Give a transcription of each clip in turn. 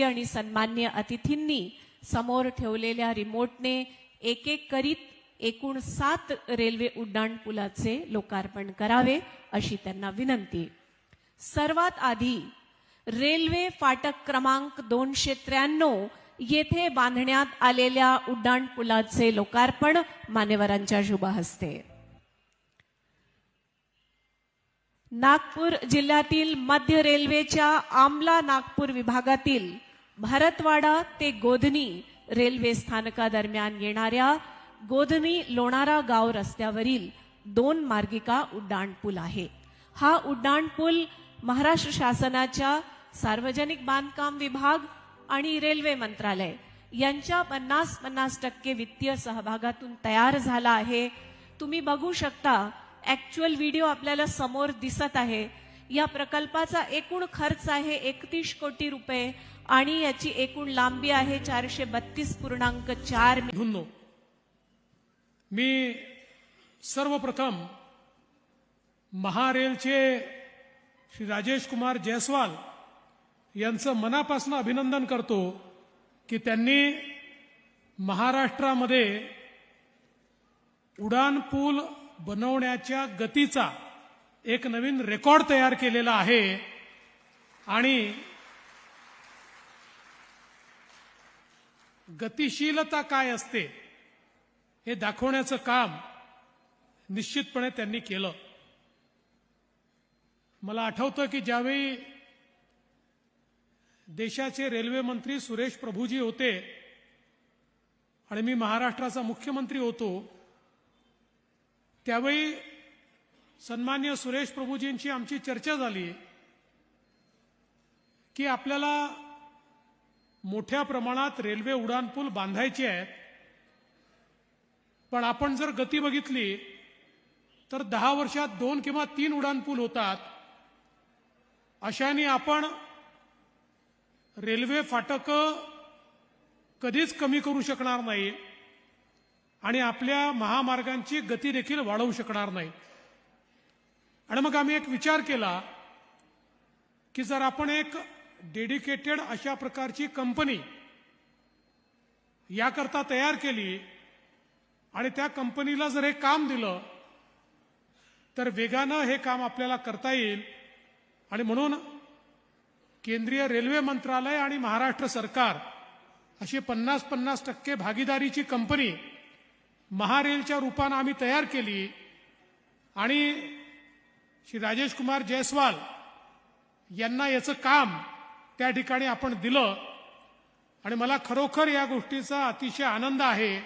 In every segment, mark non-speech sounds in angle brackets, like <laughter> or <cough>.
आणि सन्मान्य अतिथींनी समोर ठेवलेल्या रिमोटने एक एक करीत एकूण सात रेल्वे उड्डाण पुलाचे लोकार्पण करावे अशी त्यांना विनंती. सर्वात आधी रेल्वे फाटक क्रमांक दोनशे त्र्याण्णव येथे बांधण्यात आलेल्या उड्डाण पुलाचे लोकार्पण मान्यवरांच्या शुभ हस्ते. नागपूर जिल्ह्यातील मध्य रेल्वेच्या आमला नागपूर विभागातील भरतवाडा ते गोधनी रेल्वे स्थानकादरम्यान येणाऱ्या गोधनी लोणारा गाव रस्त्यावरील दोन मार्गिका उड्डाणपूल आहे. हा उड्डाणपूल महाराष्ट्र शासनाच्या सार्वजनिक बांधकाम विभाग आणि रेल्वे मंत्रालय यांच्या पन्नास पन्नास टक्के वित्तीय सहभागातून तयार झाला आहे. तुम्ही बघू शकता ऍक्च्युअल व्हिडिओ आपल्याला समोर दिसत आहे. या प्रकल्पाचा एकूण खर्च आहे एकतीस कोटी रुपये आणि याची एकूण लांबी आहे चारशे बत्तीस पूर्णांक चार मी सर्वप्रथम महारेलचे श्री राजेश कुमार जयस्वाल यांचं मनापासून अभिनंदन करतो की त्यांनी महाराष्ट्रामध्ये उडान पूल बनवण्याच्या गतीचा एक नवीन रेकॉर्ड तयार केलेला आहे. आणि गतिशीलता काय असते हे दाखवण्याचं काम निश्चितपणे त्यांनी केलं. मला आठवतं की ज्यावेळी देशाचे रेल्वे मंत्री सुरेश प्रभूजी होते आणि मी महाराष्ट्राचा मुख्यमंत्री होतो त्यावेळी सन्मान्य सुरेश प्रभूजींची आमची चर्चा झाली की आपल्याला मोठ्या प्रमाणात रेल्वे उड्डाणपूल बांधायचे आहेत. पण आपण जर गती बघितली तर दहा वर्षात दोन किंवा तीन उड्डाणपूल होतात. अशाने आपण रेल्वे फाटकं कधीच कमी करू शकणार नाही. आणि आपल्या महामार्गांची गती देखील वाढवू शकणार नाही. आणि मग आम्ही एक विचार केला की जर आपण एक डेडिकेटेड अशा प्रकारची कंपनी याकरता तयार केली आणि त्या कंपनीला जर हे काम दिलं तर वेगानं हे काम आपल्याला करता येईल. आणि म्हणून केंद्रीय रेल्वे मंत्रालय आणि महाराष्ट्र सरकार अशी पन्नास पन्नास टक्के भागीदारीची कंपनी महारेलच्या रूपानं आम्ही तयार केली. आणि श्री राजेश कुमार जयस्वाल यांना याचं काम त्या ठिकाणी आपण दिलं. आणि मला खरोखर या गोष्टीचा अतिशय आनंद आहे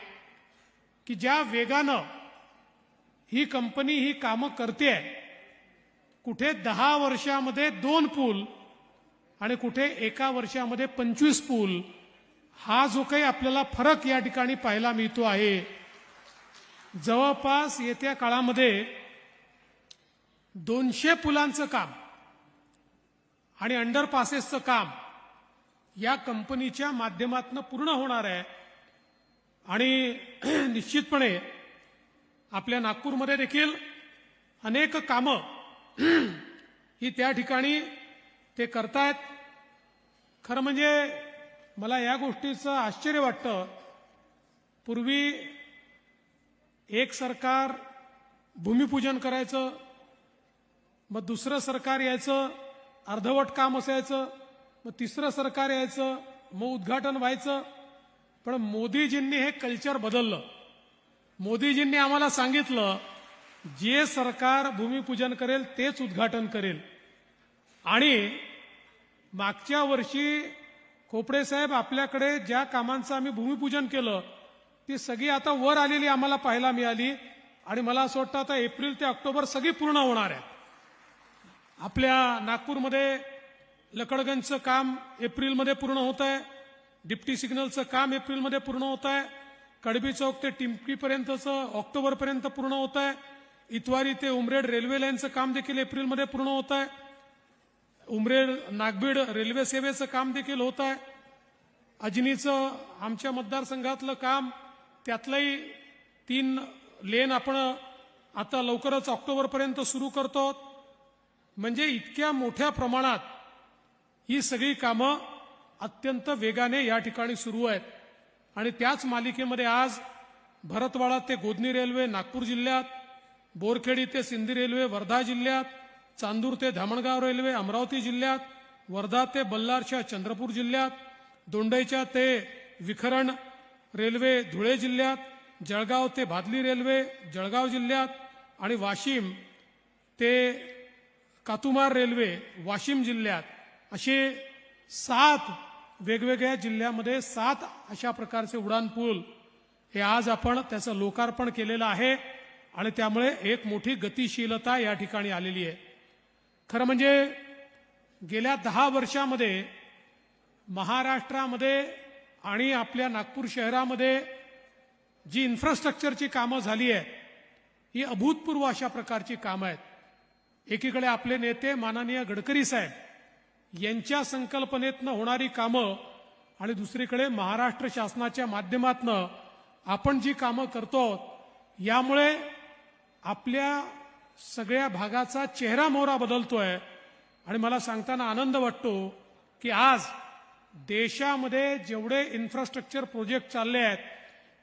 की ज्या वेगानं ही कंपनी ही कामं करते कुठे दहा वर्षामध्ये दोन पूल आणि कुठे एका वर्षामध्ये पंचवीस पूल हा जो काही आपल्याला फरक या ठिकाणी पाहायला मिळतो आहे जवळपास येत्या काळामध्ये दोनशे पुलांचं काम आणि अंडरपासेसचं काम या कंपनीच्या माध्यमातून पूर्ण होणार आहे. आणि <clears throat> निश्चितपणे आपल्या नागपूरमध्ये देखील अनेक कामं <clears throat> ही त्या ठिकाणी ते करतायत. खरं म्हणजे मला या गोष्टीचं आश्चर्य वाटतं. पूर्वी एक सरकार भूमिपूजन करायचं मग दुसरं सरकार यायचं अर्धवट काम असायचं मग तिसरं सरकार यायचं मग उद्घाटन व्हायचं. पण मोदीजींनी हे कल्चर बदललं. मोदीजींनी आम्हाला सांगितलं जे सरकार भूमिपूजन करेल तेच उद्घाटन करेल. आणि मागच्या वर्षी खोपडे साहेब आपल्याकडे ज्या कामांचं आम्ही भूमिपूजन केलं ती सगळी आता वर आलेली आम्हाला पाहायला मिळाली. आणि मला असं वाटतं आता एप्रिल ते ऑक्टोबर सगळी पूर्ण होणार आहे आपल्या नागपूरमध्ये लकडगंजचं काम एप्रिलमध्ये पूर्ण होत आहे. डिप्टी सिग्नलचं काम एप्रिलमध्ये पूर्ण होत आहे. कडबी चौक ते टिमकीपर्यंतचं ऑक्टोबरपर्यंत पूर्ण होत आहे. इतवारी ते उमरेड रेल्वे लाईनचं काम देखील एप्रिलमध्ये पूर्ण होत आहे. उमरेड नागबीड रेल्वे सेवेचं काम देखील होत आहे. अजनीचं आमच्या मतदारसंघातलं काम त्यातलंही तीन लेन आपण आता लवकरच ऑक्टोबरपर्यंत सुरू करतो. म्हणजे इतक्या मोठ्या प्रमाणात ही सगळी कामं अत्यंत वेगाने या ठिकाणी सुरू आहेत. आणि त्याच मालिकेमध्ये आज भरतवाडा ते गोदनी रेल्वे नागपूर जिल्ह्यात बोरखेडी ते सिंधी रेल्वे वर्धा जिल्ह्यात चांदूर ते धामणगाव रेल्वे अमरावती जिल्ह्यात वर्धा ते बल्लारच्या चंद्रपूर जिल्ह्यात दोंडईच्या ते विखरण रेल्वे धुळे जिल्ह्यात जळगाव ते भादली रेल्वे जळगाव जिल्ह्यात आणि वाशिम ते कातुमार रेल्वे वाशिम जिल्ह्यात असे सात वेगवेगळ्या जिल्ह्यामध्ये सात अशा प्रकारचे उड्डाणपूल हे आज आपण त्याचं लोकार्पण केलेलं आहे आणि त्यामुळे एक मोठी गतिशीलता या ठिकाणी आलेली आहे. खरं म्हणजे गेल्या दहा वर्षामध्ये महाराष्ट्रामध्ये आणि आपल्या नागपूर शहरामध्ये जी इन्फ्रास्ट्रक्चरची कामं झाली आहेत ही अभूतपूर्व अशा प्रकारची कामं आहेत. एकीकडे आपले नेते माननीय गडकरी साहेब यांच्या संकल्पनेतनं होणारी कामं आणि दुसरीकडे महाराष्ट्र शासनाच्या माध्यमातनं आपण जी कामं करतो यामुळे आपल्या सगळ्या भागाचा चेहरा मोहरा बदलतोय. आणि मला सांगताना आनंद वाटतो की आज देशामध्ये जेवढे इन्फ्रास्ट्रक्चर प्रोजेक्ट चालले आहेत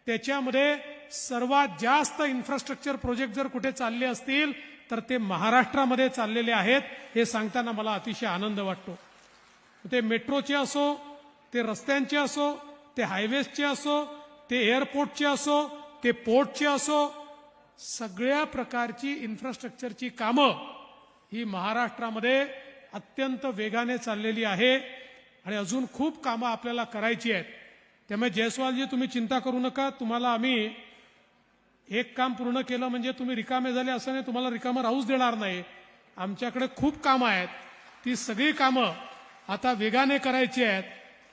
त्याच्यामध्ये सर्वात जास्त इन्फ्रास्ट्रक्चर प्रोजेक्ट जर कुठे चालले असतील तर ते महाराष्ट्रामध्ये चाललेले आहेत हे सांगताना मला अतिशय आनंद वाटतो. ते मेट्रोचे असो ते रस्त्यांचे असो ते हायवेजचे असो ते एअरपोर्टचे असो ते पोर्टचे असो सगळ्या प्रकारची इन्फ्रास्ट्रक्चरची कामं ही महाराष्ट्रामध्ये अत्यंत वेगाने चाललेली आहे. आणि अजून खूप कामं आपल्याला करायची आहेत. त्यामुळे जयस्वालजी तुम्ही चिंता करू नका. तुम्हाला आम्ही एक काम पूर्ण केलं म्हणजे तुम्ही रिकामे झाले असं नाही तुम्हाला रिकामं राहूच देणार नाही. आमच्याकडे खूप कामं आहेत. ती सगळी कामं आता वेगाने करायची आहेत.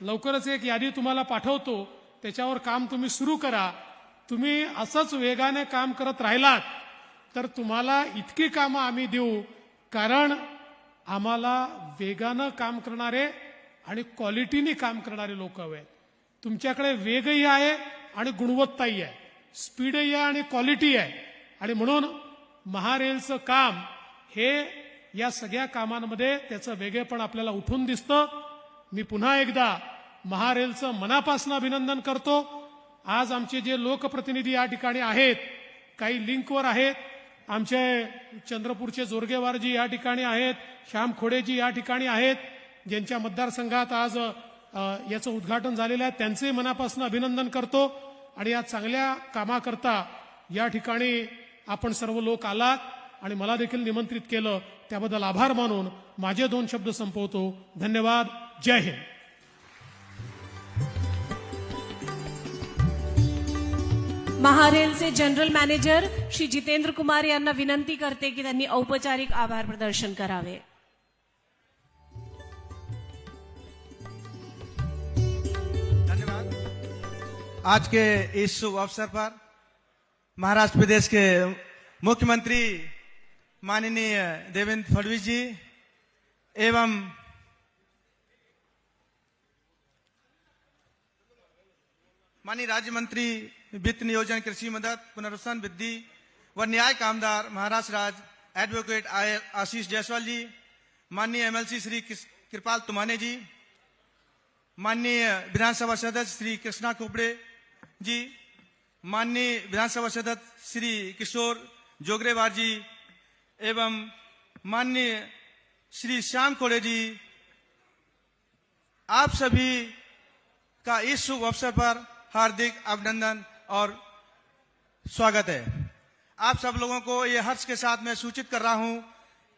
लवकरच एक यादी तुम्हाला पाठवतो. त्याच्यावर काम तुम्ही सुरू करा. तुम्ही असंच वेगाने काम करत राहिलात तर तुम्हाला इतकी कामं आम्ही देऊ. कारण आम्हाला वेगानं काम करणारे आणि क्वालिटीने काम करणारे लोक हवे आहेत तुमच्याकडे वेगही आहे आणि गुणवत्ताही आहे. स्पीडही आहे आणि क्वालिटी आहे. आणि म्हणून महारेलचं काम हे या सगळ्या कामांमध्ये त्याचं वेगळेपण आपल्याला उठून दिसतं. मी पुन्हा एकदा महारेलचं मनापासून अभिनंदन करतो. आज आमचे जे लोकप्रतिनिधी या ठिकाणी आहेत काही लिंकवर आहेत. आमचे चंद्रपूरचे जोरगेवारजी या ठिकाणी आहेत. श्याम खोडेजी या ठिकाणी आहेत. ज्यांच्या मतदारसंघात आज याचं उद्घाटन झालेलं आहे त्यांचंही मनापासून अभिनंदन करतो. आणि या चांगल्या कामाकरता या ठिकाणी आपण सर्व लोक आलात आणि मला देखील निमंत्रित केलं. त्याबद्दल आभार मानून माझे दोन शब्द संपवतो. धन्यवाद. जय हिंद. महारेलचे जनरल मॅनेजर श्री जितेंद्र कुमार यांना विनंती करते की त्यांनी औपचारिक आभार प्रदर्शन करावे. आज के इस शुभ अवसर पर महाराष्ट्र प्रदेश के मुख्यमंत्री माननीय देवेंद्र फडणवीस जी एवं माननीय राज्य मंत्री वित्त नियोजन, कृषि मदद, पुनर्वसन, वृद्धि व न्याय कामदार महाराष्ट्र राज्य एडवोकेट आशीष जायसवाल जी, माननीय एमएलसी श्री कृपाल तुमाने जी, माननीय विधानसभा सदस्य श्री कृष्णा खोपड़े जी, माननीय विधानसभा सदस्य श्री किशोर जोगरेवार जी एवं माननीय श्री श्याम कोड़े जी, आप सभी का इस शुभ अवसर पर हार्दिक अभिनंदन और स्वागत है। आप सब लोगों को ये हर्ष के साथ मैं सूचित कर रहा हूँ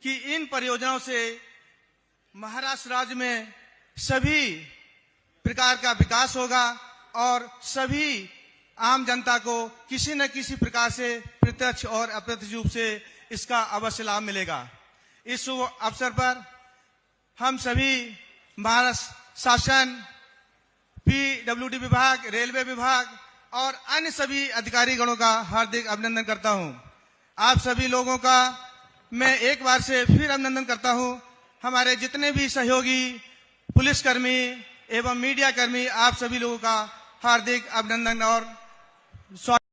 कि इन परियोजनाओं से महाराष्ट्र राज्य में सभी प्रकार का विकास होगा और सभी आम जनता को किसी न किसी प्रकार से प्रत्यक्ष और अप्रत्यक्ष रूप से इसका अवश्य लाभ मिलेगा। इस अवसर पर हम सभी महाराष्ट्र शासन, पीडब्ल्यूडी विभाग, रेलवे विभाग और अन्य सभी अधिकारी गणों का हार्दिक अभिनंदन करता हूँ। आप सभी लोगों का मैं एक बार से फिर अभिनंदन करता हूँ। हमारे जितने भी सहयोगी, पुलिसकर्मी एवं मीडिया कर्मी आप सभी लोगों का हार्दिक अभिनंदन और स्वागत